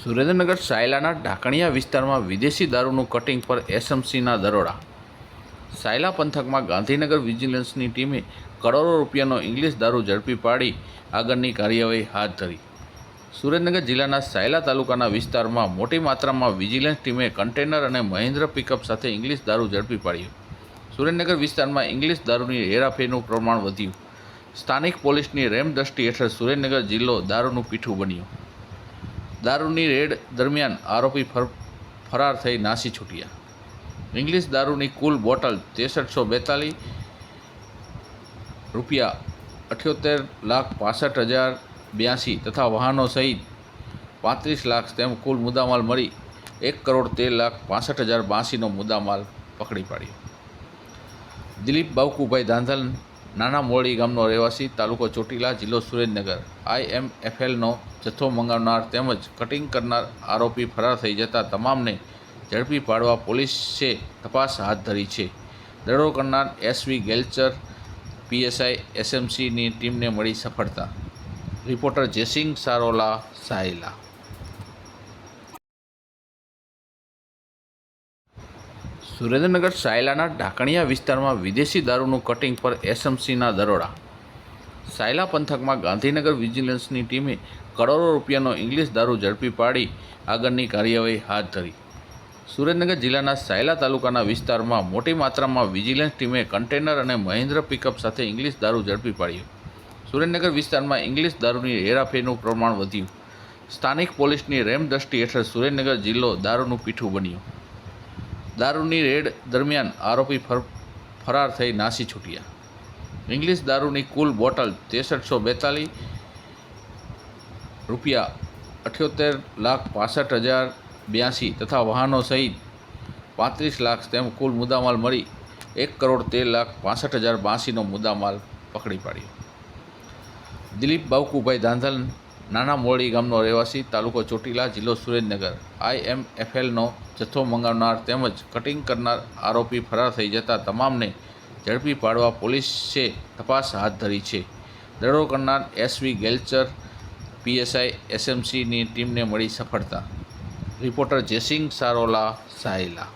સુરેન્દ્રનગર સાયલાના ઢાકણિયા વિસ્તારમાં વિદેશી દારૂનું કટિંગ પર એસએમસીના દરોડા. સાયલા પંથકમાં ગાંધીનગર વિજિલન્સની ટીમે કરોડો રૂપિયાનો ઇંગ્લિશ દારૂ ઝડપી પાડી આગળની કાર્યવાહી હાથ ધરી. સુરેન્દ્રનગર જિલ્લાના સાયલા તાલુકાના વિસ્તારમાં મોટી માત્રામાં વિજિલન્સ ટીમે કન્ટેનર અને મહેન્દ્ર પિકઅપ સાથે ઇંગ્લિશ દારૂ ઝડપી પાડ્યો. સુરેન્દ્રનગર વિસ્તારમાં ઇંગ્લિશ દારૂની હેરાફેરીનું પ્રમાણ વધ્યું. સ્થાનિક પોલીસની રેમ દ્રષ્ટિ હેઠળ સુરેન્દ્રનગર જિલ્લો દારૂનું પીઠું બન્યો. દારૂની રેડ દરમિયાન આરોપી ફર, ફરાર થઈ નાસી છૂટ્યા. ઇંગ્લિશ દારૂની કુલ બોટલ ત્રેસઠસો બેતાલીસ રૂપિયા અઠ્યોતેર લાખ પાસઠ હજાર બ્યાસી તથા વાહનો સહિત પાંત્રીસ લાખ તેમ કુલ મુદ્દામાલ મળી એક કરોડ તેર લાખ પાસઠ હજાર બાંસીનો મુદ્દામાલ પકડી પાડ્યો. દિલીપ બાવકુભાઈ ધાંધલ નાના મોરડી ગામનો રહેવાસી તાલુકો ચોટીલા જિલ્લો સુરેન્દ્રનગર. આઈએમએફએલનો જથ્થો મંગાવનાર તેમજ કટિંગ કરનાર આરોપી ફરાર થઈ જતા તમામને ઝડપી પાડવા પોલીસે તપાસ હાથ ધરી છે. દરોડો કરનાર એસવી ગેલચર પીએસઆઈ એસએમસીની ટીમને મળી સફળતા. રિપોર્ટર જેસિંગ સારોલા, સાયલા. સુરેન્દ્રનગર સાયલાના ઢાકણિયા વિસ્તારમાં વિદેશી દારૂનું કટિંગ પર એસએમસીના દરોડા. સાયલા પંથકમાં ગાંધીનગર વિજિલન્સની ટીમે કરોડો રૂપિયાનો ઇંગ્લિશ દારૂ ઝડપી પાડી આગળની કાર્યવાહી હાથ ધરી. સુરેન્દ્રનગર જિલ્લાના સાયલા તાલુકાના વિસ્તારમાં મોટી માત્રામાં વિજિલન્સ ટીમે કન્ટેનર અને મહેન્દ્ર પિકઅપ સાથે ઇંગ્લિશ દારૂ ઝડપી પાડ્યો. સુરેન્દ્રનગર વિસ્તારમાં ઇંગ્લિશ દારૂની હેરાફેરીનું પ્રમાણ વધ્યું. સ્થાનિક પોલીસની રેમ દ્રષ્ટિ હેઠળ સુરેન્દ્રનગર જિલ્લો દારૂનું પીઠું બન્યો. દારૂની રેડ દરમિયાન આરોપી ફર, ફરાર થઈ નાસી છૂટ્યા. ઇંગ્લિશ દારૂની કુલ બોટલ ત્રેસઠસો બેતાલીસ રૂપિયા અઠ્યોતેર લાખ પાસઠ હજાર બ્યાસી તથા વાહનો સહિત પાંત્રીસ લાખ તેમ કુલ મુદ્દામાલ મળી એક કરોડ તેર લાખ પાસઠ હજાર બાંસીનો મુદ્દામાલ પકડી પાડ્યો. દિલીપ બાવકુભાઈ ધાંધલ નાના મોરડી ગામનો રહેવાસી, તાલુકો ચોટીલા, જિલ્લો સુરેન્દ્રનગર. આઈએમએફએલનો જથ્થો મંગાવનાર તેમજ કટિંગ કરનાર આરોપી ફરાર થઈ જતા તમામને ઝડપી પાડવા પોલીસે તપાસ હાથ ધરી છે. દરોડો કરનાર એસવી ગેલચર પીએસઆઈ એસએમસીની ટીમને મળી સફળતા. રિપોર્ટર જેસિંગ સારોલા, સાયલા.